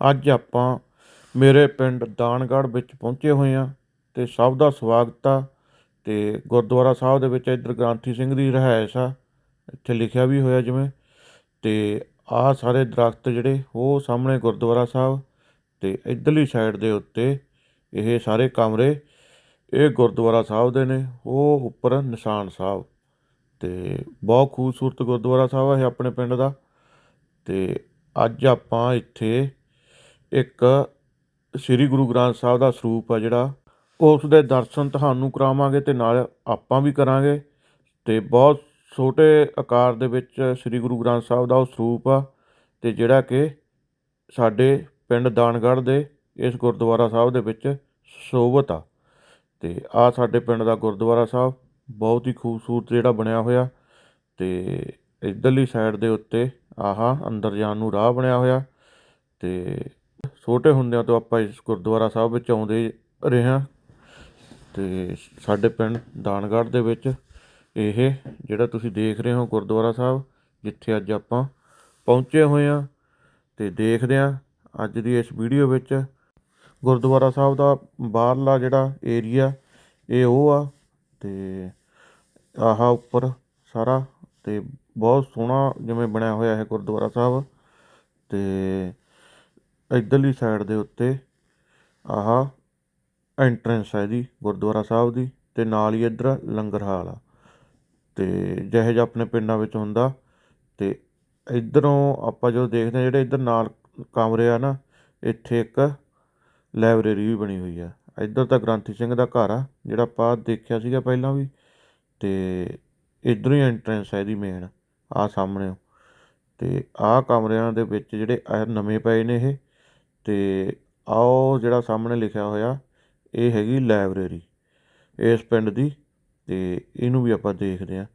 ਅੱਜ ਆਪਾਂ ਮੇਰੇ ਪਿੰਡ ਦਾਨਗੜ੍ਹ ਵਿੱਚ ਪਹੁੰਚੇ ਹੋਏ ਹਾਂ ਅਤੇ ਸਭ ਦਾ ਸਵਾਗਤ ਆ ਅਤੇ ਗੁਰਦੁਆਰਾ ਸਾਹਿਬ ਦੇ ਵਿੱਚ ਇੱਧਰ ਗ੍ਰੰਥੀ ਸਿੰਘ ਦੀ ਰਿਹਾਇਸ਼ ਆ, ਇੱਥੇ ਲਿਖਿਆ ਵੀ ਹੋਇਆ ਜਿਵੇਂ ਅਤੇ ਆਹ ਸਾਰੇ ਦਰਖਤ ਜਿਹੜੇ ਉਹ ਸਾਹਮਣੇ ਗੁਰਦੁਆਰਾ ਸਾਹਿਬ ਅਤੇ ਇੱਧਰਲੀ ਸਾਈਡ ਦੇ ਉੱਤੇ ਇਹ ਸਾਰੇ ਕਮਰੇ, ਇਹ ਗੁਰਦੁਆਰਾ ਸਾਹਿਬ ਦੇ ਨੇ, ਉਹ ਉੱਪਰ ਨਿਸ਼ਾਨ ਸਾਹਿਬ ਤੇ ਬਹੁਤ ਖੂਬਸੂਰਤ ਗੁਰਦੁਆਰਾ ਸਾਹਿਬ ਹੈ ਆਪਣੇ ਪਿੰਡ ਦਾ ਤੇ ਅੱਜ ਆਪਾਂ ਇੱਥੇ ਇੱਕ ਸ੍ਰੀ ਗੁਰੂ ਗ੍ਰੰਥ ਸਾਹਿਬ ਦਾ ਸਰੂਪ ਆ ਜਿਹੜਾ, ਉਸ ਦੇ ਦਰਸ਼ਨ ਤੁਹਾਨੂੰ ਕਰਾਵਾਂਗੇ ਤੇ ਨਾਲ ਆਪਾਂ ਵੀ ਕਰਾਂਗੇ ਤੇ ਬਹੁਤ ਛੋਟੇ ਆਕਾਰ ਦੇ ਵਿੱਚ ਸ੍ਰੀ ਗੁਰੂ ਗ੍ਰੰਥ ਸਾਹਿਬ ਦਾ ਉਹ ਸਰੂਪ ਆ ਤੇ ਜਿਹੜਾ ਕਿ ਸਾਡੇ ਪਿੰਡ ਦਾਨਗੜ੍ਹ ਦੇ ਇਸ ਗੁਰਦੁਆਰਾ ਸਾਹਿਬ ਦੇ ਵਿੱਚ ਸ਼ੋਭਤ ਆ। ਤੇ ਆ ਸਾਡੇ ਪਿੰਡ ਦਾ ਗੁਰਦੁਆਰਾ ਸਾਹਿਬ, ਬਹੁਤ ਹੀ ਖੂਬਸੂਰਤ ਜਿਹੜਾ ਬਣਿਆ ਹੋਇਆ ਤੇ ਇਧਰਲੀ ਸਾਈਡ ਦੇ ਉੱਤੇ ਆਹ ਅੰਦਰ ਜਾਣ ਨੂੰ ਰਾਹ ਬਣਿਆ ਹੋਇਆ ਤੇ ਛੋਟੇ ਹੁੰਦਿਆਂ ਤੋਂ ਆਪਾਂ ਇਸ ਗੁਰਦੁਆਰਾ ਸਾਹਿਬ ਵਿੱਚ ਆਉਂਦੇ ਰਹੇ ਹਾਂ ਅਤੇ ਸਾਡੇ ਪਿੰਡ ਦਾਨਗੜ੍ਹ ਦੇ ਵਿੱਚ ਇਹ ਜਿਹੜਾ ਤੁਸੀਂ ਦੇਖ ਰਹੇ ਹੋ ਗੁਰਦੁਆਰਾ ਸਾਹਿਬ, ਜਿੱਥੇ ਅੱਜ ਆਪਾਂ ਪਹੁੰਚੇ ਹੋਏ ਹਾਂ ਅਤੇ ਦੇਖਦੇ ਹਾਂ ਅੱਜ ਦੀ ਇਸ ਵੀਡੀਓ ਵਿੱਚ ਗੁਰਦੁਆਰਾ ਸਾਹਿਬ ਦਾ ਬਾਹਰਲਾ ਜਿਹੜਾ ਏਰੀਆ, ਇਹ ਉਹ ਆ ਤੇ ਆਹ ਉੱਪਰ ਸਾਰਾ ਤੇ ਬਹੁਤ ਸੋਹਣਾ ਜਿਵੇਂ ਬਣਿਆ ਹੋਇਆ ਹੈ ਗੁਰਦੁਆਰਾ ਸਾਹਿਬ ਤੇ ਇੱਧਰਲੀ ਸਾਈਡ ਦੇ ਉੱਤੇ ਆਹ ਐਂਟਰੈਂਸ ਹੈ ਇਹਦੀ, ਗੁਰਦੁਆਰਾ ਸਾਹਿਬ ਦੀ ਤੇ ਨਾਲ ਹੀ ਇੱਧਰ ਲੰਗਰ ਹਾਲ ਆ। ਤੇ ਜਿਹੇ ਜਿਹਾ ਆਪਣੇ ਪਿੰਡਾਂ ਵਿੱਚ ਹੁੰਦਾ ਤੇ ਇਧਰੋਂ ਆਪਾਂ ਜਦੋਂ ਦੇਖਦੇ ਹਾਂ ਜਿਹੜੇ ਇੱਧਰ ਨਾਲ ਕਮਰੇ ਆ ਨਾ, ਇੱਥੇ ਇੱਕ ਲਾਇਬ੍ਰੇਰੀ ਵੀ ਬਣੀ ਹੋਈ ਆ। ਇੱਧਰ ਤਾਂ ਗ੍ਰੰਥੀ ਸਿੰਘ ਦਾ ਘਰ ਆ, ਜਿਹੜਾ ਆਪਾਂ ਦੇਖਿਆ ਸੀਗਾ ਪਹਿਲਾਂ ਵੀ। ਤੇ ਇੱਧਰੋਂ ਹੀ ਐਂਟਰੈਂਸ ਹੈ ਇਹਦੀ ਮੇਨ ਆ ਸਾਹਮਣੇ ਤੇ ਆਹ ਕਮਰਿਆਂ ਦੇ ਵਿੱਚ ਜਿਹੜੇ ਨਵੇਂ ਪਏ ਨੇ ਇਹ ਤੇ ਆਓ ਜਿਹੜਾ ਸਾਹਮਣੇ ਲਿਖਿਆ ਹੋਇਆ, ਇਹ ਹੈਗੀ ਲਾਇਬ੍ਰੇਰੀ। ਇਸ ਪਿੰਡ ਦੀ ਅਤੇ ਇਹਨੂੰ ਵੀ ਆਪਾਂ ਦੇਖਦੇ ਹਾਂ।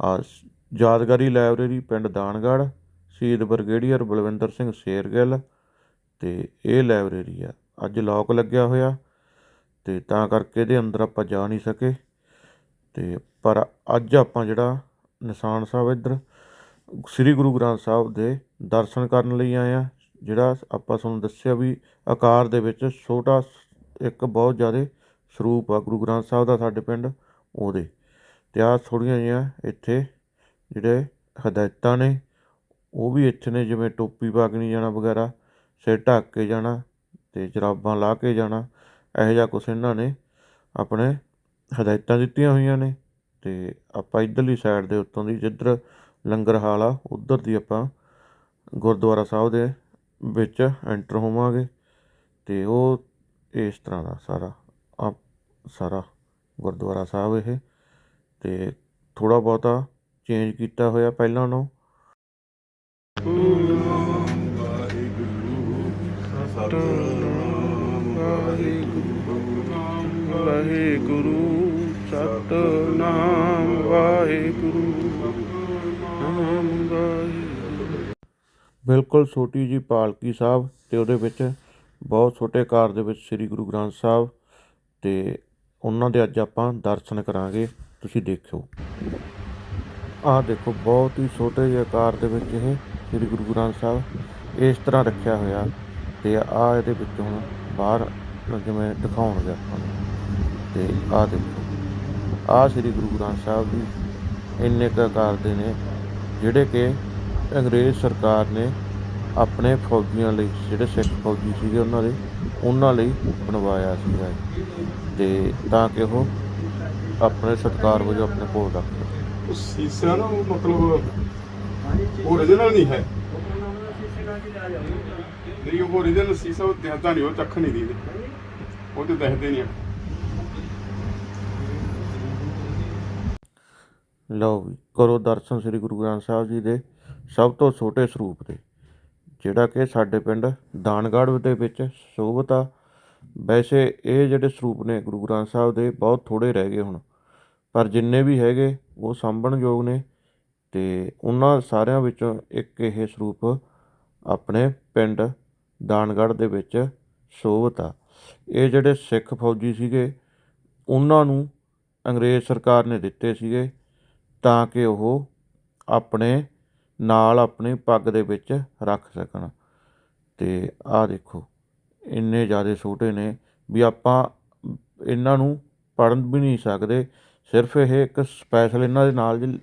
ਆ ਯਾਦਗਾਰੀ ਲਾਇਬ੍ਰੇਰੀ ਪਿੰਡ ਦਾਨਗੜ੍ਹ, ਸ਼ਹੀਦ ਬ੍ਰਿਗੇਡੀਅਰ ਬਲਵਿੰਦਰ ਸਿੰਘ ਸ਼ੇਰਗਿੱਲ ਅਤੇ ਇਹ ਲਾਇਬ੍ਰੇਰੀ ਆ। ਅੱਜ ਲੋਕ ਲੱਗਿਆ ਹੋਇਆ ਅਤੇ ਤਾਂ ਕਰਕੇ ਇਹਦੇ ਅੰਦਰ ਆਪਾਂ ਜਾ ਨਹੀਂ ਸਕੇ। ਅਤੇ ਪਰ ਅੱਜ ਆਪਾਂ ਜਿਹੜਾ ਨਿਸ਼ਾਨ ਸਾਹਿਬ ਇੱਧਰ, ਸ੍ਰੀ ਗੁਰੂ ਗ੍ਰੰਥ ਸਾਹਿਬ ਦੇ ਦਰਸ਼ਨ ਕਰਨ ਲਈ ਆਏ ਆ ਜਿਹੜਾ ਆਪਾਂ ਤੁਹਾਨੂੰ ਦੱਸਿਆ ਵੀ ਆਕਾਰ ਦੇ ਵਿੱਚ ਛੋਟਾ ਇੱਕ ਬਹੁਤ ਜ਼ਿਆਦਾ ਸਰੂਪ ਆ, ਗੁਰੂ ਗ੍ਰੰਥ ਸਾਹਿਬ ਦਾ ਸਾਡੇ ਪਿੰਡ ਉਹਦੇ। ਤੇ ਆ ਥੋੜ੍ਹੀਆਂ ਜਿਹੀਆਂ ਇੱਥੇ ਜਿਹੜੇ ਹਦਾਇਤਾਂ ਨੇ, ਉਹ ਵੀ ਇੱਥੇ ਨੇ, ਜਿਵੇਂ ਟੋਪੀ ਪਾ ਕੇ ਨਹੀਂ ਜਾਣਾ ਵਗੈਰਾ, ਸਿਰ ਢੱਕ ਕੇ ਜਾਣਾ ਤੇ ਜਰਾਬਾਂ ਲਾ ਕੇ ਜਾਣਾ, ਇਹੋ ਜਿਹਾ ਕੁਛ ਇਹਨਾਂ ਨੇ ਆਪਣੇ ਹਦਾਇਤਾਂ ਦਿੱਤੀਆਂ ਹੋਈਆਂ ਨੇ। ਤੇ ਆਪਾਂ ਇਧਰਲੀ ਸਾਈਡ ਦੇ ਉੱਤੋਂ ਦੀ ਜਿੱਧਰ ਲੰਗਰ ਹਾਲ ਆ, ਉਧਰ ਦੀ ਆਪਾਂ ਗੁਰਦੁਆਰਾ ਸਾਹਿਬ ਦੇ ਵਿੱਚ ਐਂਟਰ ਹੋਵਾਂਗੇ ਅਤੇ ਉਹ ਇਸ ਤਰ੍ਹਾਂ ਦਾ ਸਾਰਾ ਆ ਸਾਰਾ ਗੁਰਦੁਆਰਾ ਸਾਹਿਬ ਇਹ। ਅਤੇ ਥੋੜ੍ਹਾ ਬਹੁਤਾ ਚੇਂਜ ਕੀਤਾ ਹੋਇਆ ਪਹਿਲਾਂ ਨਾਲੋਂ। ਵਾਹਿਗੁਰੂ, ਸਤਨਾਮ ਵਾਹਿਗੁਰੂ। ਬਿਲਕੁਲ ਛੋਟੀ ਜੀ ਪਾਲਕੀ ਸਾਹਿਬ ਅਤੇ ਉਹਦੇ ਵਿੱਚ ਬਹੁਤ ਛੋਟੇ ਆਕਾਰ ਦੇ ਵਿੱਚ ਸ੍ਰੀ ਗੁਰੂ ਗ੍ਰੰਥ ਸਾਹਿਬ ਅਤੇ ਉਹਨਾਂ ਦੇ ਅੱਜ ਆਪਾਂ ਦਰਸ਼ਨ ਕਰਾਂਗੇ, ਤੁਸੀਂ ਦੇਖਿਓ। ਆਹ ਦੇਖੋ, ਬਹੁਤ ਹੀ ਛੋਟੇ ਜਿਹੇ ਆਕਾਰ ਦੇ ਵਿੱਚ ਇਹ ਸ੍ਰੀ ਗੁਰੂ ਗ੍ਰੰਥ ਸਾਹਿਬ ਇਸ ਤਰ੍ਹਾਂ ਰੱਖਿਆ ਹੋਇਆ ਤੇ ਆ ਇਹਦੇ ਵਿੱਚ ਹੁਣ ਬਾਹਰ ਜਿਵੇਂ ਦਿਖਾਉਣਗੇ ਆਪਾਂ ਨੂੰ। ਤੇ ਆਹ ਦੇਖੋ, ਆਹ ਸ੍ਰੀ ਗੁਰੂ ਗ੍ਰੰਥ ਸਾਹਿਬ ਦੀ ਇੰਨੇ ਕੁ ਆਕਾਰ ਦੇ ਨੇ, ਜਿਹੜੇ ਕਿ ਅੰਗਰੇਜ਼ ਸਰਕਾਰ ਨੇ ਆਪਣੇ ਫੌਜੀਆਂ ਲਈ ਜਿਹੜੇ ਸਿੱਖ ਫੌਜੀ ਸੀਗੇ ਉਹਨਾਂ ਦੇ ਉਹਨਾਂ ਲਈ ਬਣਵਾਇਆ ਸੀਗਾ। ਤੇ ਤਾਂ ਕਿ ਉਹ ਆਪਣੇ ਸਤਿਕਾਰ ਵਜੋਂ ਆਪਣੇ ਕੋਲ ਰੱਖ ਸਕਣ। ਉਹ ਸੀਸਾ ਨਾ ਉਹ ਮਤਲਬ ਓਰੀਜਨਲ ਨਹੀਂ ਹੈ। ਨਹੀਂ ਉਹ ਓਰੀਜਨਲ ਸੀਸਾ ਉਹ ਦਿਖਦਾ ਨਹੀਂ ਉਹ ਚੱਖ ਨਹੀਂ ਉਹ ਤੇ ਦਿਖਦੇ ਨਹੀਂ ਲਓ ਕਰੋ ਦਰਸ਼ਨ ਸ੍ਰੀ ਗੁਰੂ ਗ੍ਰੰਥ ਸਾਹਿਬ ਜੀ ਦੇ ਸਭ ਤੋਂ ਛੋਟੇ ਸਰੂਪ ਦੇ ਜਿਹੜਾ ਕਿ ਸਾਡੇ ਪਿੰਡ ਦਾਨਗੜ੍ਹ ਦੇ ਵਿੱਚ ਸ਼ੋਭਤ ਆ। ਵੈਸੇ ਇਹ ਜਿਹੜੇ ਸਰੂਪ ਨੇ ਗੁਰੂ ਗ੍ਰੰਥ ਸਾਹਿਬ ਦੇ ਬਹੁਤ ਥੋੜੇ ਰਹਿ ਗਏ ਹੁਣ, ਪਰ ਜਿੰਨੇ ਵੀ ਹੈਗੇ ਉਹ ਸਾਂਭਣਯੋਗ ਨੇ ਤੇ ਉਹਨਾਂ ਸਾਰਿਆਂ ਵਿੱਚੋਂ ਇੱਕ ਇਹ ਸਰੂਪ ਆਪਣੇ ਪਿੰਡ ਦਾਨਗੜ੍ਹ ਦੇ ਵਿੱਚ ਸ਼ੋਭਤ ਆ। ਇਹ ਜਿਹੜੇ ਸਿੱਖ ਫੌਜੀ ਸੀਗੇ, ਉਹਨਾਂ ਨੂੰ ਅੰਗਰੇਜ਼ ਸਰਕਾਰ ਨੇ ਦਿੱਤੇ ਸੀਗੇ ਤਾਂ ਕਿ ਉਹ ਆਪਣੇ ਨਾਲ ਆਪਣੀ ਪੱਗ ਦੇ ਵਿੱਚ ਰੱਖ ਸਕਣ। ਅਤੇ ਆਹ ਦੇਖੋ, ਇੰਨੇ ਜ਼ਿਆਦਾ ਛੋਟੇ ਨੇ ਵੀ ਆਪਾਂ ਇਹਨਾਂ ਨੂੰ ਪੜ੍ਹ ਵੀ ਨਹੀਂ ਸਕਦੇ। ਸਿਰਫ ਇਹ ਇੱਕ ਸਪੈਸ਼ਲ ਇਹਨਾਂ ਦੇ ਨਾਲ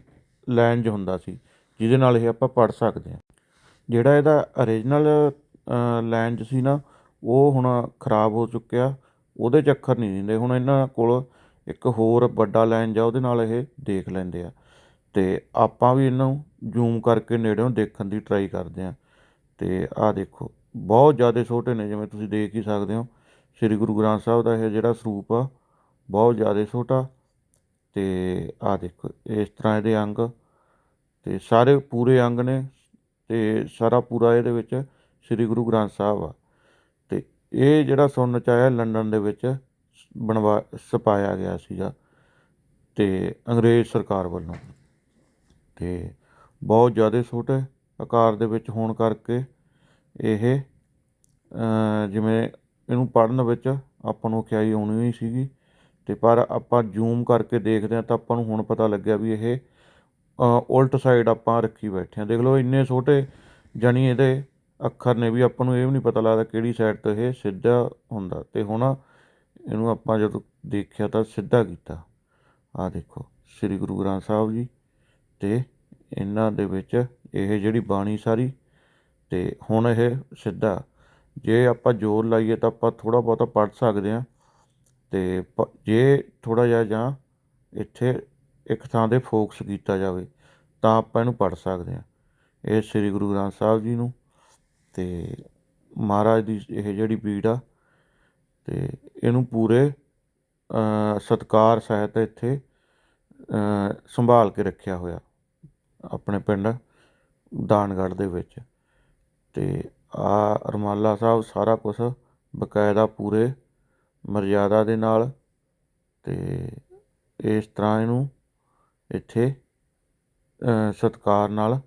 ਲੈਂਜ ਹੁੰਦਾ ਸੀ, ਜਿਹਦੇ ਨਾਲ ਇਹ ਆਪਾਂ ਪੜ੍ਹ ਸਕਦੇ ਹਾਂ। ਜਿਹੜਾ ਇਹਦਾ origignal ਲੈਂਜ ਸੀ ਨਾ, ਉਹ ਹੁਣ ਖਰਾਬ ਹੋ ਚੁੱਕਿਆ, ਉਹਦੇ 'ਚ ਅੱਖਰ ਨਹੀਂ ਦਿੰਦੇ। ਹੁਣ ਇਹਨਾਂ ਕੋਲ ਇੱਕ ਹੋਰ ਵੱਡਾ ਲੈਂਜ ਆ ਉਹਦੇ ਨਾਲ ਇਹ ਦੇਖ ਲੈਂਦੇ ਆ। ਤੇ ਆਪਾਂ ਵੀ ਇਹਨੂੰ ਜ਼ੂਮ ਕਰਕੇ ਨੇੜਿਓਂ ਦੇਖਣ ਦੀ ਟਰਾਈ ਕਰਦੇ ਹਾਂ। ਅਤੇ ਆਹ ਦੇਖੋ, ਬਹੁਤ ਜ਼ਿਆਦਾ ਛੋਟੇ ਨੇ, ਜਿਵੇਂ ਤੁਸੀਂ ਦੇਖ ਹੀ ਸਕਦੇ ਹੋ। ਸ੍ਰੀ ਗੁਰੂ ਗ੍ਰੰਥ ਸਾਹਿਬ ਦਾ ਇਹ ਜਿਹੜਾ ਸਰੂਪ ਆ, ਬਹੁਤ ਜ਼ਿਆਦਾ ਛੋਟਾ। ਅਤੇ ਆਹ ਦੇਖੋ, ਇਸ ਤਰ੍ਹਾਂ ਇਹਦੇ ਅੰਗ ਅਤੇ ਸਾਰੇ ਪੂਰੇ ਅੰਗ ਨੇ ਅਤੇ ਸਾਰਾ ਪੂਰਾ ਇਹਦੇ ਵਿੱਚ ਸ੍ਰੀ ਗੁਰੂ ਗ੍ਰੰਥ ਸਾਹਿਬ ਆ। ਅਤੇ ਇਹ ਜਿਹੜਾ ਸੁਣਨ ਚ ਆਇਆ ਲੰਡਨ ਦੇ ਵਿੱਚ ਬਣਵਾ, ਛਪਾਇਆ ਗਿਆ ਸੀਗਾ, ਤੇ ਅੰਗਰੇਜ਼ ਸਰਕਾਰ ਵੱਲੋਂ। ਤੇ ਬਹੁਤ ਜ਼ਿਆਦਾ ਛੋਟੇ ਆਕਾਰ ਦੇ ਵਿੱਚ ਹੋਣ ਕਰਕੇ ਇਹ ਜਿਵੇਂ ਇਹਨੂੰ ਪੜ੍ਹਨ ਵਿੱਚ ਆਪਾਂ ਨੂੰ ਔਖਿਆਈ ਆਉਣੀ ਹੋਈ ਸੀਗੀ। ਅਤੇ ਪਰ ਆਪਾਂ ਜ਼ੂਮ ਕਰਕੇ ਦੇਖਦੇ ਹਾਂ ਤਾਂ ਆਪਾਂ ਨੂੰ ਹੁਣ ਪਤਾ ਲੱਗਿਆ ਵੀ ਇਹ ਉਲਟ ਸਾਈਡ ਆਪਾਂ ਰੱਖੀ ਬੈਠੇ ਹਾਂ। ਦੇਖ ਲਓ ਇੰਨੇ ਛੋਟੇ ਜਾਣੀ ਇਹਦੇ ਅੱਖਰ ਨੇ ਵੀ ਆਪਾਂ ਨੂੰ ਇਹ ਵੀ ਨਹੀਂ ਪਤਾ ਲੱਗਦਾ ਕਿਹੜੀ ਸਾਈਡ ਤੋਂ ਇਹ ਸਿੱਧਾ ਹੁੰਦਾ। ਤੇ ਹੁਣ ਇਹਨੂੰ ਆਪਾਂ ਜਦੋਂ ਦੇਖਿਆ ਤਾਂ ਸਿੱਧਾ ਕੀਤਾ। ਆਹ ਦੇਖੋ, ਸ੍ਰੀ ਗੁਰੂ ਗ੍ਰੰਥ ਸਾਹਿਬ ਜੀ ਤੇ ਇਹਨਾਂ ਦੇ ਵਿੱਚ ਇਹ ਜਿਹੜੀ ਬਾਣੀ ਸਾਰੀ ਅਤੇ ਹੁਣ ਇਹ ਸਿੱਧਾ। ਜੇ ਆਪਾਂ ਜ਼ੋਰ ਲਾਈਏ ਤਾਂ ਆਪਾਂ ਥੋੜ੍ਹਾ ਬਹੁਤਾ ਪੜ੍ਹ ਸਕਦੇ ਹਾਂ ਅਤੇ ਪ- ਜੇ ਥੋੜ੍ਹਾ ਜਿਹਾ ਜਾਂ ਇੱਥੇ ਇੱਕ ਥਾਂ ਤੇ ਫੋਕਸ ਕੀਤਾ ਜਾਵੇ ਤਾਂ ਆਪਾਂ ਇਹਨੂੰ ਪੜ੍ਹ ਸਕਦੇ ਹਾਂ। ਇਹ ਸ੍ਰੀ ਗੁਰੂ ਗ੍ਰੰਥ ਸਾਹਿਬ ਜੀ ਨੂੰ ਅਤੇ ਮਹਾਰਾਜ ਦੀ ਇਹ ਜਿਹੜੀ ਪੀੜ ਆ ਅਤੇ ਇਹਨੂੰ ਪੂਰੇ ਅ, ਸਤਿਕਾਰ ਸਹਿਤ ਇੱਥੇ ਸੰਭਾਲ ਕੇ ਰੱਖਿਆ ਹੋਇਆ। ਆਪਣੇ ਪਿੰਡ ਦਾਨਗੜ੍ਹ ਦੇ ਵਿੱਚ। ਅਤੇ ਆ ਰੁਮਾਲਾ ਸਾਹਿਬ ਸਾਰਾ ਕੁਛ ਬਕਾਇਦਾ ਪੂਰੇ ਮਰਜ਼ਾਦਾ ਦੇ ਨਾਲ ਅਤੇ ਇਸ ਤਰ੍ਹਾਂ ਇਹਨੂੰ ਇੱਥੇ ਸਤਿਕਾਰ ਨਾਲ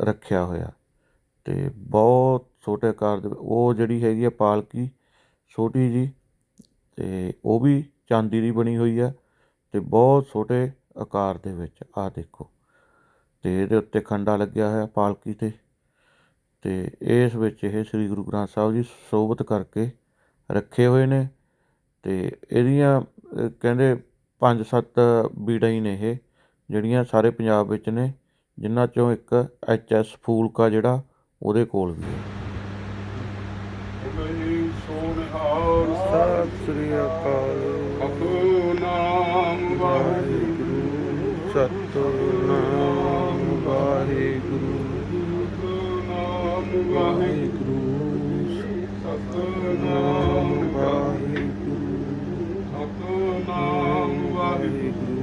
ਰੱਖਿਆ ਹੋਇਆ। ਅਤੇ ਬਹੁਤ ਛੋਟੇ ਆਕਾਰ ਦੇ ਉਹ ਜਿਹੜੀ ਹੈਗੀ ਆ ਪਾਲਕੀ, ਛੋਟੀ ਜੀ ਅਤੇ ਉਹ ਵੀ ਚਾਂਦੀ ਦੀ ਬਣੀ ਹੋਈ ਆ ਅਤੇ ਬਹੁਤ ਛੋਟੇ ਆਕਾਰ ਦੇ ਵਿੱਚ, ਆਹ ਦੇਖੋ। ਤੇ ਇਹਦੇ ਉੱਤੇ ਖੰਡਾ ਲੱਗਿਆ ਹੋਇਆ ਪਾਲਕੀ ਤੇ। ਤੇ ਇਸ ਵਿੱਚ ਇਹ ਸ੍ਰੀ ਗੁਰੂ ਗ੍ਰੰਥ ਸਾਹਿਬ ਜੀ ਸੋਭਤ ਕਰਕੇ ਰੱਖੇ ਹੋਏ ਨੇ ਤੇ ਇਹਦੀਆਂ ਕਹਿੰਦੇ ਪੰਜ ਸੱਤ ਬੀੜਾਂ ਹੀ ਨੇ ਇਹ ਜਿਹੜੀਆਂ ਸਾਰੇ ਪੰਜਾਬ ਵਿੱਚ ਨੇ ਜਿਨ੍ਹਾਂ ਚੋਂ ਇੱਕ ਐਚ ਐਸ ਫੂਲਕਾ ਜਿਹੜਾ ਉਹਦੇ ਕੋਲ ਵੀ ਹੈ। ਸਤਿ ਸ੍ਰੀ ਅਕਾਲ। ਆਪੋ ਨਾਮ ਵਾਹਿਗੁਰੂ। ਸਤਿਨਾਮ ਵਾਹਿਗੁਰੂ। ਵਾਹਿਗੁਰੂ ਸਤਨਾਮ ਵਾਹਿਗੁਰੂ ਸਤਨਾਮ ਵਾਹਿਗੁਰੂ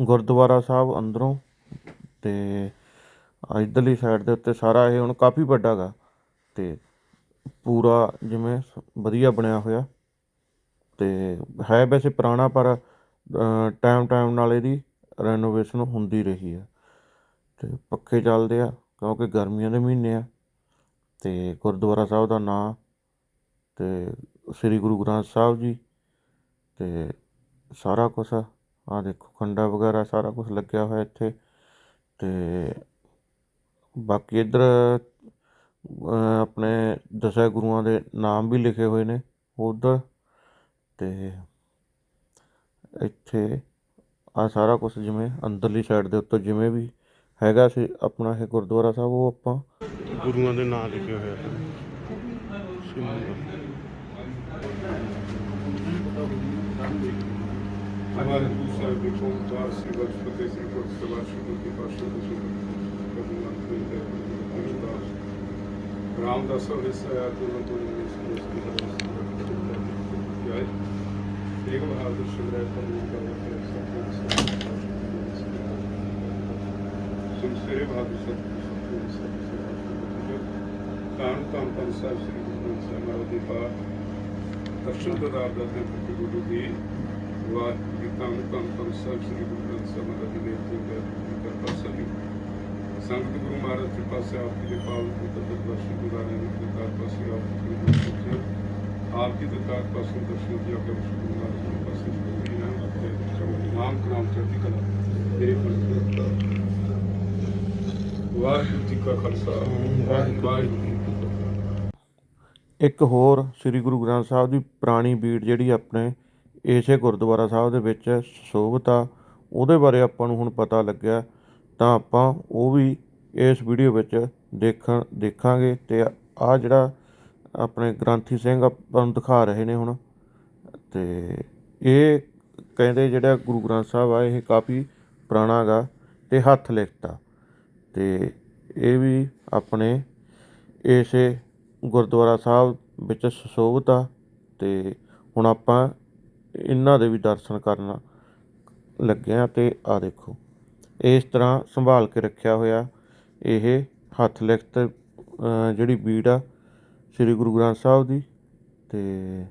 ਗੁਰਦੁਆਰਾ ਸਾਹਿਬ ਅੰਦਰੋਂ ਤੇ ਇਧਰਲੀ ਸਾਈਡ ਦੇ ਉੱਤੇ ਸਾਰਾ ਇਹ ਹੁਣ ਕਾਫੀ ਵੱਡਾ ਗਾ ਤੇ ਪੂਰਾ ਜਿਵੇਂ ਵਧੀਆ ਬਣਿਆ ਹੋਇਆ ਤੇ ਹੈ ਵੈਸੇ ਪੁਰਾਣਾ ਪਰ ਟਾਈਮ ਟਾਈਮ ਨਾਲ ਇਹਦੀ ਰੈਨੋਵੇਸ਼ਨ ਹੁੰਦੀ ਰਹੀ ਹੈ ਤੇ ਪੱਖੇ ਚੱਲਦੇ ਆ ਕਿਉਂਕਿ ਗਰਮੀਆਂ ਦੇ ਮਹੀਨੇ ਆ ਤੇ ਗੁਰਦੁਆਰਾ ਸਾਹਿਬ ਦਾ ਨਾਂ ਤੇ ਸ੍ਰੀ ਗੁਰੂ ਗ੍ਰੰਥ ਸਾਹਿਬ ਜੀ ਤੇ ਸਾਰਾ ਕੁਛ ਆ। ਦੇਖੋ ਖੰਡਾ ਵਗੈਰਾ ਸਾਰਾ ਕੁਝ ਲੱਗਿਆ ਹੋਇਆ ਇੱਥੇ ਤੇ ਬਾਕੀ ਇੱਧਰ ਆਪਣੇ ਦਸਾਂ ਗੁਰੂਆਂ ਦੇ ਨਾਮ ਵੀ ਲਿਖੇ ਹੋਏ ਨੇ ਉਧਰ ਤੇ ਇੱਥੇ ਆ ਸਾਰਾ ਕੁਝ ਜਿਵੇਂ ਅੰਦਰਲੀ ਸਾਈਡ ਦੇ ਉੱਤੇ ਜਿਵੇਂ ਵੀ ਹੈਗਾ ਸੀ ਆਪਣਾ ਇਹ ਗੁਰਦੁਆਰਾ ਸਾਹਿਬ ਉਹ ਆਪਾਂ ਗੁਰੂਆਂ ਦੇ ਨਾਮ ਲਿਖੇ ਹੋਏ ਆ। ਹਮਾਰੇ ਦੂਸਰਾ ਦੇ ਕੋਮਕਾਰ ਸੇ ਵਰਸ਼ਤੇ ਸੇ ਕੋਟ ਸਵਾ ਸ਼ੁਰੂ ਕੀ ਪਾਸ਼ਾ ਦੇ ਰਾਮਦਾਸ ਦੇ ਸਾਇਆ ਤੋਂ ਤੋਂ ਨੇ ਸੰਦੇਸ਼ ਕੀ ਜੈ ਤੇਗ ਬਹਾਦਰ ਸ਼ਿਵਰਾਜ ਪਰ ਨੂੰ ਕਰਨਾ ਸਭ ਸਿਮਸਰੇ ਬਹਾਦਰ ਸਭ ਤਾਨ ਤਾਨ ਤਨ ਸਾਹਿਬ ਸ੍ਰੀ ਗੁਰੂ ਗ੍ਰੰਥ ਸਾਹਿਬ ਮਹਾਰਾਜ ਦੀ ਪਾਠ ਦਰਸ਼ਨ ਪ੍ਰਦਾਰ ਦਾ ਤੇ ਪ੍ਰਤੀ ਗੁਰੂ ਦੀ ਵਾਹ ਦੀ ਤਾਨ ਤਾਨ ਸਾਹਿਬ ਸ੍ਰੀ ਗੁਰੂ ਗ੍ਰੰਥ ਸਾਹਿਬ ਮਹਾਰਾਜ ਦੀ ਬੇਨਤੀ ਕਰ ਸਭੀ ਸੰਗਤ ਗੁਰੂ ਮਹਾਰਾਜ ਦੇ ਪਾਸੇ ਆਪ ਜੀ ਦੇ ਪਾਵਨ ਪੁੱਤਰ ਦੇ ਦਰਸ਼ਨ ਗੁਜ਼ਾਰੇ ਨੇ ਦਿੱਤਾਰ ਪਾਸੇ ਆਪ ਜੀ ਦੇ ਦਰਸ਼ਨ ਆਪ ਜੀ ਦੇ ਦਿੱਤਾਰ ਪਾਸੇ ਦਰਸ਼ਨ ਜੀ ਆਪਣੇ ਗੁਰੂ ਮਹਾਰਾਜ ਦੇ ਪਾਸੇ ਜੀ ਨਾਮ ਅਤੇ ਚੜ੍ਹਦੀ ਨਾਮ ਚੜ੍ਹਦੀ ਕਲਾ ਮੇਰੇ ਪਰ ਵਾਹਿਗੁਰੂ ਜੀ ਕਾ ਖਾਲਸਾ, ਵਾਹਿਗੁਰੂ ਇੱਕ ਹੋਰ ਸ੍ਰੀ ਗੁਰੂ ਗ੍ਰੰਥ ਸਾਹਿਬ ਦੀ ਪੁਰਾਣੀ ਬੀੜ ਜਿਹੜੀ ਆਪਣੇ ਇਸੇ ਗੁਰਦੁਆਰਾ ਸਾਹਿਬ ਦੇ ਵਿੱਚ ਸੋਭਤ ਆ ਉਹਦੇ ਬਾਰੇ ਆਪਾਂ ਨੂੰ ਹੁਣ ਪਤਾ ਲੱਗਿਆ। ਤਾਂ ਆਪਾਂ ਉਹ ਵੀ ਇਸ ਵੀਡੀਓ ਵਿੱਚ ਦੇਖਣ, ਦੇਖਾਂਗੇ ਅਤੇ ਆਹ ਜਿਹੜਾ ਆਪਣੇ ਗ੍ਰੰਥੀ ਸਿੰਘ ਆਪਾਂ ਨੂੰ ਦਿਖਾ ਰਹੇ ਨੇ ਹੁਣ ਅਤੇ ਇਹ ਕਹਿੰਦੇ ਜਿਹੜਾ ਗੁਰੂ ਗ੍ਰੰਥ ਸਾਹਿਬ ਆ, ਇਹ ਕਾਫੀ ਪੁਰਾਣਾ ਗਾ ਅਤੇ ਹੱਥ ਲਿਖਤ ਆ। ਅਤੇ ਇਹ ਵੀ ਆਪਣੇ ਇਸੇ ਗੁਰਦੁਆਰਾ ਸਾਹਿਬ ਵਿੱਚ ਸੁਸ਼ੋਭਿਤ ਆ ਅਤੇ ਹੁਣ ਆਪਾਂ ਇਹਨਾਂ ਦੇ ਵੀ ਦਰਸ਼ਨ ਕਰਨ ਲੱਗੇ ਆ ਤੇ ਆ ਦੇਖੋ। ਇਸ ਤਰ੍ਹਾਂ ਸੰਭਾਲ ਕੇ ਰੱਖਿਆ ਹੋਇਆ ਇਹ ਹੱਥ ਲਿਖਤ ਜਿਹੜੀ ਬੀੜ ਆ, ਸ੍ਰੀ ਗੁਰੂ ਗ੍ਰੰਥ ਸਾਹਿਬ ਦੀ। ਅਤੇ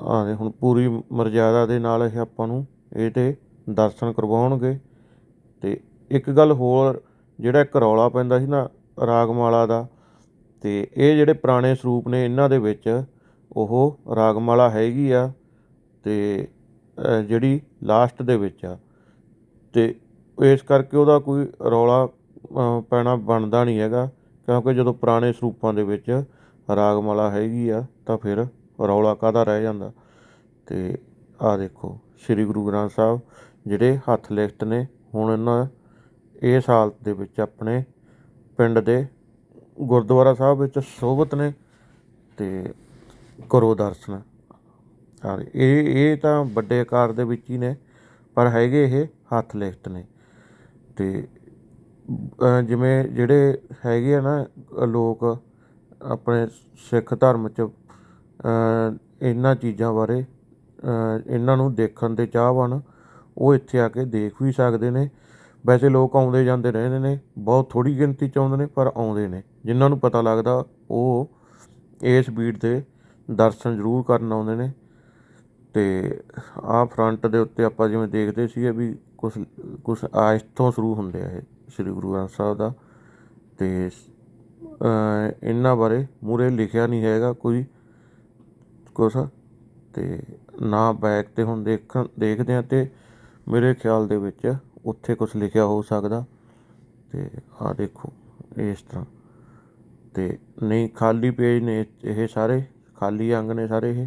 ਆ ਹੁਣ ਪੂਰੀ ਮਰਜ਼ਾਦਾ ਦੇ ਨਾਲ ਇਹ ਆਪਾਂ ਨੂੰ ਇਹਦੇ ਦਰਸ਼ਨ ਕਰਵਾਉਣਗੇ। ਅਤੇ ਇੱਕ ਗੱਲ ਹੋਰ, ਜਿਹੜਾ ਇੱਕ ਰੌਲਾ ਪੈਂਦਾ ਸੀ ਨਾ, ਰਾਗਮਾਲਾ ਦਾ, ਤੇ ਇਹ ਜਿਹੜੇ ਪੁਰਾਣੇ ਸਰੂਪ ਨੇ ਇਹਨਾਂ ਦੇ ਵਿੱਚ, ਉਹ ਰਾਗਮਾਲਾ ਹੈਗੀ ਆ, ਤੇ ਜਿਹੜੀ ਲਾਸਟ ਦੇ ਵਿੱਚ ਆ। ਤੇ ਇਸ ਕਰਕੇ ਉਹਦਾ ਕੋਈ ਰੌਲਾ ਪੈਣਾ ਬਣਦਾ ਨਹੀਂ ਹੈਗਾ, ਕਿਉਂਕਿ ਜਦੋਂ ਪੁਰਾਣੇ ਸਰੂਪਾਂ ਦੇ ਵਿੱਚ ਰਾਗਮਾਲਾ ਹੈਗੀ ਆ, ਤਾਂ ਫਿਰ ਰੌਲਾ ਕਾਹਦਾ ਰਹਿ ਜਾਂਦਾ? ਅਤੇ ਆਹ ਦੇਖੋ, ਸ੍ਰੀ ਗੁਰੂ ਗ੍ਰੰਥ ਸਾਹਿਬ ਜਿਹੜੇ ਹੱਥ ਲਿਖਤ ਨੇ, ਹੁਣ ਇਹਨਾਂ ਇਸ ਹਾਲਤ ਦੇ ਵਿੱਚ ਆਪਣੇ ਪਿੰਡ ਦੇ ਗੁਰਦੁਆਰਾ ਸਾਹਿਬ ਵਿੱਚ ਸੋਭਤ ਨੇ ਤੇ ਕਰੋ ਦਰਸ਼ਨ। ਹਾਂ ਇਹ ਇਹ ਤਾਂ ਵੱਡੇ ਆਕਾਰ ਦੇ ਵਿੱਚ ਹੀ ਨੇ, ਪਰ ਹੈਗੇ ਇਹ ਹੱਥ ਲਿਖਤ ਨੇ। ਤੇ ਜਿਵੇਂ ਜਿਹੜੇ ਹੈਗੇ ਆ ਨਾ ਲੋਕ ਆਪਣੇ ਸਿੱਖ ਧਰਮ 'ਚ ਇਹਨਾਂ ਚੀਜ਼ਾਂ ਬਾਰੇ ਇਹਨਾਂ ਨੂੰ ਦੇਖਣ ਦੇ ਚਾਹਵਾਨ, ਉਹ ਇੱਥੇ ਆ ਕੇ ਦੇਖ ਵੀ ਸਕਦੇ ਨੇ। ਵੈਸੇ ਲੋਕ ਆਉਂਦੇ ਜਾਂਦੇ ਰਹਿੰਦੇ ਨੇ, ਬਹੁਤ ਥੋੜ੍ਹੀ ਗਿਣਤੀ ਚ ਆਉਂਦੇ ਨੇ, ਪਰ ਆਉਂਦੇ ਨੇ। ਜਿਹਨਾਂ ਨੂੰ ਪਤਾ ਲੱਗਦਾ, ਉਹ ਇਸ ਬੀੜ ਦੇ ਦਰਸ਼ਨ ਜ਼ਰੂਰ ਕਰਨ ਆਉਂਦੇ ਨੇ। ਤੇ ਆਹ ਫਰੰਟ ਦੇ ਉੱਤੇ ਆਪਾਂ ਜਿਵੇਂ ਦੇਖਦੇ ਸੀਗੇ ਵੀ ਕੁਛ ਕੁਛ ਆ ਇੱਥੋਂ ਸ਼ੁਰੂ ਹੁੰਦੇ ਆ ਇਹ, ਸ੍ਰੀ ਗੁਰੂ ਗ੍ਰੰਥ ਸਾਹਿਬ ਦਾ। ਅਤੇ ਇਹਨਾਂ ਬਾਰੇ ਮੂਹਰੇ ਲਿਖਿਆ ਨਹੀਂ ਹੈਗਾ ਕੋਈ ਕੁਛ ਅਤੇ ਨਾ ਬੈਕ ਤੇ ਹੁਣ ਦੇਖਣ ਦੇਖਦੇ ਹਾਂ ਅਤੇ ਮੇਰੇ ਖਿਆਲ ਦੇ ਵਿੱਚ ਉੱਥੇ ਕੁਝ ਲਿਖਿਆ ਹੋ ਸਕਦਾ। ਅਤੇ ਆਹ ਦੇਖੋ, ਇਸ ਤਰ੍ਹਾਂ। ਅਤੇ ਨਹੀਂ, ਖਾਲੀ ਪੇਜ ਨੇ ਇਹ ਸਾਰੇ, ਖਾਲੀ ਅੰਗ ਨੇ ਸਾਰੇ ਇਹ।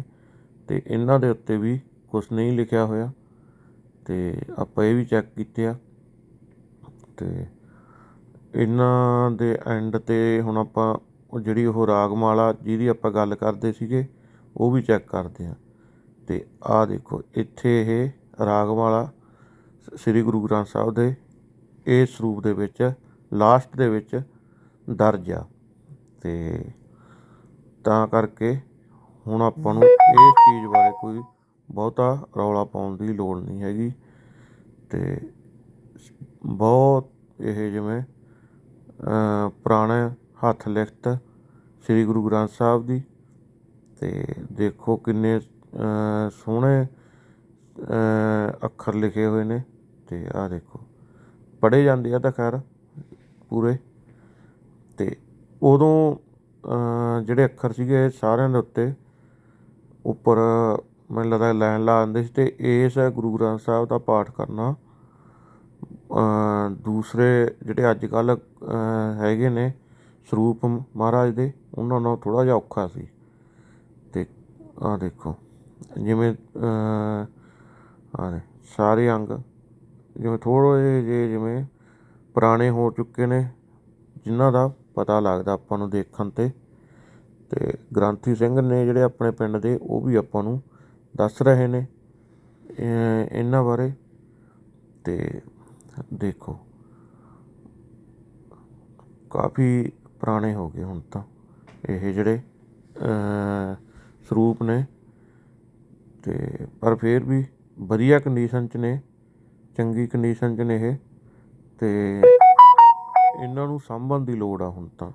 ਅਤੇ ਇਹਨਾਂ ਦੇ ਉੱਤੇ ਵੀ ਕੁਛ ਨਹੀਂ ਲਿਖਿਆ ਹੋਇਆ। ਅਤੇ ਆਪਾਂ ਇਹ ਵੀ ਚੈੱਕ ਕੀਤੇ ਆ। ਅਤੇ ਇਹਨਾਂ ਦੇ ਐਂਡ ਤੇ ਹੁਣ ਆਪਾਂ ਉਹ ਜਿਹੜੀ ਉਹ ਰਾਗਮਾਲਾ ਜਿਹਦੀ ਆਪਾਂ ਗੱਲ ਕਰਦੇ ਸੀਗੇ, ਉਹ ਵੀ ਚੈੱਕ ਕਰਦੇ ਹਾਂ ਅਤੇ ਆਹ ਦੇਖੋ, ਇੱਥੇ ਇਹ ਰਾਗਮਾਲਾ ਸ੍ਰੀ ਗੁਰੂ ਗ੍ਰੰਥ ਸਾਹਿਬ ਦੇ ਇਸ ਸਰੂਪ ਦੇ ਵਿੱਚ ਲਾਸਟ ਦੇ ਵਿੱਚ ਦਰਜ ਆ। ਤੇ ਤਾਂ ਕਰਕੇ ਹੁਣ ਆਪਾਂ ਨੂੰ ਇਸ ਚੀਜ਼ ਬਾਰੇ ਕੋਈ ਬਹੁਤਾ ਰੌਲਾ ਪਾਉਣ ਦੀ ਲੋੜ ਨਹੀਂ ਹੈਗੀ ਤੇ ਬਹੁਤ ਇਹ ਜਿਵੇਂ ਪੁਰਾਣੇ ਹੱਥ ਲਿਖਤ ਸ੍ਰੀ ਗੁਰੂ ਗ੍ਰੰਥ ਸਾਹਿਬ ਦੀ ਤੇ ਦੇਖੋ ਕਿੰਨੇ ਸੋਹਣੇ ਅੱਖਰ ਲਿਖੇ ਹੋਏ ਨੇ ਤੇ ਆਹ ਦੇਖੋ। ਪੜ੍ਹੇ ਜਾਂਦੇ ਆ ਤਾਂ ਖੈਰ ਪੂਰੇ। ਤੇ ਉਦੋਂ ਜਿਹੜੇ ਅੱਖਰ ਸੀਗੇ ਸਾਰਿਆਂ ਦੇ ਉੱਤੇ ਉੱਪਰ ਮੈਨੂੰ ਲੱਗਦਾ ਲਾਈਨ ਲਾ ਦਿੰਦੇ ਸੀ ਅਤੇ ਇਸ ਗੁਰੂ ਗ੍ਰੰਥ ਸਾਹਿਬ ਦਾ ਪਾਠ ਕਰਨਾ ਦੂਸਰੇ ਜਿਹੜੇ ਅੱਜ ਕੱਲ੍ਹ ਹੈਗੇ ਨੇ ਸਰੂਪ ਮਹਾਰਾਜ ਦੇ, ਉਹਨਾਂ ਨਾਲ ਥੋੜ੍ਹਾ ਜਿਹਾ ਔਖਾ ਸੀ। ਅਤੇ ਆਹ ਦੇਖੋ, ਜਿਵੇਂ ਆਹ ਸਾਰੇ ਅੰਗ ਜਿਵੇਂ ਥੋੜ੍ਹੇ ਜਿਹੇ ਜਿਵੇਂ ਪੁਰਾਣੇ ਹੋ ਚੁੱਕੇ ਨੇ, ਜਿਨ੍ਹਾਂ ਦਾ ਪਤਾ ਲੱਗਦਾ ਆਪਾਂ ਨੂੰ ਦੇਖਣ ਤੇ। ਅਤੇ ਗ੍ਰੰਥੀ ਸਿੰਘ ਨੇ ਜਿਹੜੇ ਆਪਣੇ ਪਿੰਡ ਦੇ, ਉਹ ਵੀ ਆਪਾਂ ਨੂੰ ਦੱਸ ਰਹੇ ਨੇ। ਇਹਨਾਂ ਬਾਰੇ ਅਤੇ ਦੇਖੋ, ਕਾਫੀ ਪੁਰਾਣੇ ਹੋ ਗਏ ਹੁਣ ਤਾਂ ਇਹ ਜਿਹੜੇ ਸਰੂਪ ਨੇ। ਤੇ ਪਰ ਫਿਰ ਵੀ ਵਧੀਆ ਕੰਡੀਸ਼ਨ 'ਚ ਨੇ, ਚੰਗੀ ਕੰਡੀਸ਼ਨ 'ਚ ਨੇ ਇਹ। ਤੇ ਇਹਨਾਂ ਨੂੰ ਸਾਂਭਣ ਦੀ ਲੋੜ ਆ ਹੁਣ ਤਾਂ।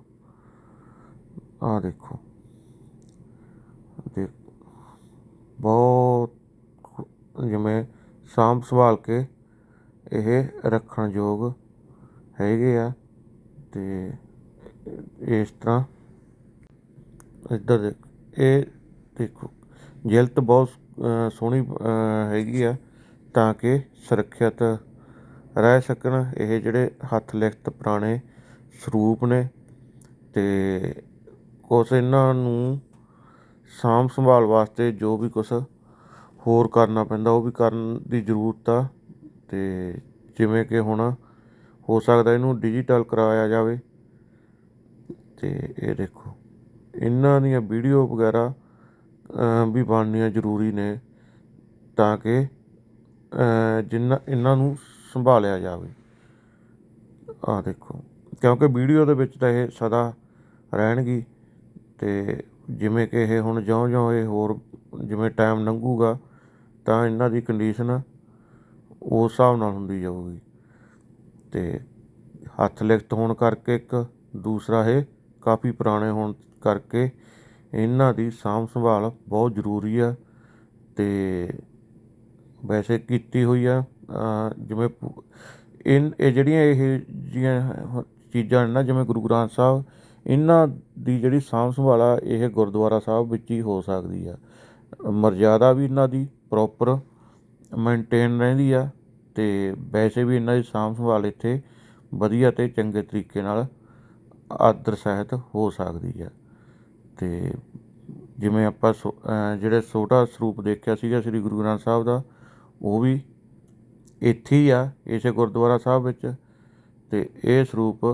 ਆ ਦੇਖੋ। ਦੇ ਬਹੁਤ ਜਿਵੇਂ ਸਾਂਭ ਸੰਭਾਲ ਕੇ ਇਹ ਰੱਖਣ ਯੋਗ ਹੈਗੇ ਆ ਤੇ ਇਸ ਤਰ੍ਹਾਂ ਇੱਧਰ ਦੇਖ ਇਹ ਦੇਖੋ, ਜਿਲਤ ਬਹੁਤ ਸੋਹਣੀ ਹੈਗੀ ਆ ਤਾਂ ਕਿ ਸੁਰੱਖਿਅਤ ਰਹਿ ਸਕਣ। ਇਹ ਜਿਹੜੇ ਹੱਥ ਲਿਖਤ ਪੁਰਾਣੇ ਸਰੂਪ ਨੇ ਤੇ ਕੁਛ ਇਹਨਾਂ ਨੂੰ ਸਾਂਭ ਸੰਭਾਲ ਵਾਸਤੇ ਜੋ ਵੀ ਕੁਛ ਹੋਰ ਕਰਨਾ ਪੈਂਦਾ ਉਹ ਵੀ ਕਰਨ ਦੀ ਜ਼ਰੂਰਤ ਆ। ਅਤੇ ਜਿਵੇਂ ਕਿ ਹੁਣ ਹੋ ਸਕਦਾ ਇਹਨੂੰ ਡਿਜੀਟਲ ਕਰਵਾਇਆ ਜਾਵੇ। ਅਤੇ ਇਹ ਦੇਖੋ ਇਹਨਾਂ ਦੀਆਂ ਵੀਡੀਓ ਵਗੈਰਾ ਵੀ ਬਣਨੀਆਂ ਜ਼ਰੂਰੀ ਨੇ ਤਾਂ ਕਿ ਅ, ਜਿੰਨਾ ਇਹਨਾਂ ਨੂੰ ਸੰਭਾਲਿਆ ਜਾਵੇ। ਆਹ ਦੇਖੋ ਕਿਉਂਕਿ ਵੀਡੀਓ ਦੇ ਵਿੱਚ ਤਾਂ ਇਹ ਸਦਾ ਰਹਿਣਗੀ। ਅਤੇ ਜਿਵੇਂ ਕਿ ਇਹ ਹੁਣ ਜਿਉਂ-ਜਿਉਂ ਇਹ ਹੋਰ ਜਿਵੇਂ ਟਾਈਮ ਲੰਘੂਗਾ, ਤਾਂ ਇਹਨਾਂ ਦੀ ਕੰਡੀਸ਼ਨ ਉਸ ਹਿਸਾਬ ਨਾਲ ਹੁੰਦੀ ਜਾਊਗੀ। ਅਤੇ ਹੱਥ ਲਿਖਤ ਹੋਣ ਕਰਕੇ ਇੱਕ ਦੂਸਰਾ ਇਹ ਕਾਫੀ ਪੁਰਾਣੇ ਹੋਣ ਕਰਕੇ ਇਹਨਾਂ ਦੀ ਸਾਂਭ ਸੰਭਾਲ ਬਹੁਤ ਜ਼ਰੂਰੀ ਆ। ਤੇ ਵੈਸੇ ਕੀਤੀ ਹੋਈ ਆ ਜਿਵੇਂ ਇਨ ਇਹ ਜਿਹੜੀਆਂ ਇਹ ਜੀਆਂ ਚੀਜ਼ਾਂ ਨੇ ਨਾ, ਜਿਵੇਂ ਗੁਰੂ ਗ੍ਰੰਥ ਸਾਹਿਬ ਇਹਨਾਂ ਦੀ ਜਿਹੜੀ ਸਾਂਭ ਸੰਭਾਲ ਆ, ਇਹ ਗੁਰਦੁਆਰਾ ਸਾਹਿਬ ਵਿੱਚ ਹੀ ਹੋ ਸਕਦੀ ਆ। ਮਰਜ਼ਾਦਾ ਵੀ ਇਹਨਾਂ ਦੀ ਪ੍ਰੋਪਰ ਮੇਨਟੇਨ ਰਹਿੰਦੀ ਆ ਅਤੇ ਵੈਸੇ ਵੀ ਇਹਨਾਂ ਦੀ ਸਾਂਭ ਸੰਭਾਲ ਇੱਥੇ ਵਧੀਆ ਅਤੇ ਚੰਗੇ ਤਰੀਕੇ ਨਾਲ ਆਦਰ ਸਹਿਤ ਹੋ ਸਕਦੀ ਆ। ਅਤੇ ਜਿਵੇਂ ਆਪਾਂ ਸੋ- ਅਹ ਜਿਹੜੇ ਛੋਟਾ ਸਰੂਪ ਦੇਖਿਆ ਸੀਗਾ ਸ੍ਰੀ ਗੁਰੂ ਗ੍ਰੰਥ ਸਾਹਿਬ ਦਾ, ਉਹ ਵੀ ਇੱਥੇ ਹੀ ਆ, ਇਸੇ ਗੁਰਦੁਆਰਾ ਸਾਹਿਬ ਵਿੱਚ। ਅਤੇ ਇਹ ਸਰੂਪ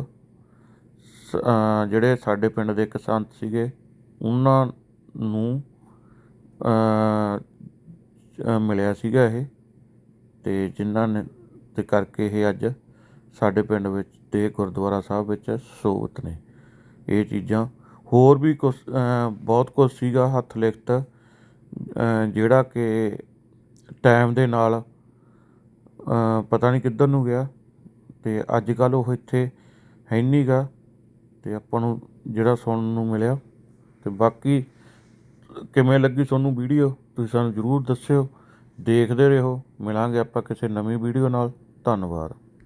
ਜਿਹੜੇ ਸਾਡੇ ਪਿੰਡ ਦੇ ਇੱਕ ਸੰਤ ਸੀਗੇ, ਉਹਨਾਂ ਨੂੰ ਮਿਲਿਆ ਸੀਗਾ ਇਹ ਅਤੇ ਜਿਨ੍ਹਾਂ ਨੇ, ਦੇ ਕਰਕੇ ਇਹ ਅੱਜ ਸਾਡੇ ਪਿੰਡ ਵਿੱਚ ਤੇ ਗੁਰਦੁਆਰਾ ਸਾਹਿਬ ਵਿੱਚ ਸੋਭਤ ਨੇ। ਇਹ ਚੀਜ਼ਾਂ ਹੋਰ ਵੀ ਕੁਛ ਬਹੁਤ ਕੁਛ ਸੀਗਾ ਹੱਥ ਲਿਖਤ ਜਿਹੜਾ ਕਿ ਟਾਈਮ ਦੇ ਨਾਲ ਪਤਾ ਨਹੀਂ ਕਿੱਧਰ ਨੂੰ ਗਿਆ, ਤੇ ਅੱਜ ਕੱਲ ਉਹ ਇੱਥੇ ਹੈ ਨਹੀਂ ਅਤੇ ਆਪਾਂ ਨੂੰ ਜਿਹੜਾ ਸੁਣਨ ਨੂੰ ਮਿਲਿਆ ਅਤੇ ਬਾਕੀ ਕਿਵੇਂ ਲੱਗੀ ਤੁਹਾਨੂੰ ਵੀਡੀਓ, ਤੁਸੀਂ ਸਾਨੂੰ ਜ਼ਰੂਰ ਦੱਸਿਓ, ਦੇਖਦੇ ਰਹੋ, ਮਿਲਾਂਗੇ ਆਪਾਂ ਕਿਸੇ ਨਵੀਂ ਵੀਡੀਓ ਨਾਲ, ਧੰਨਵਾਦ।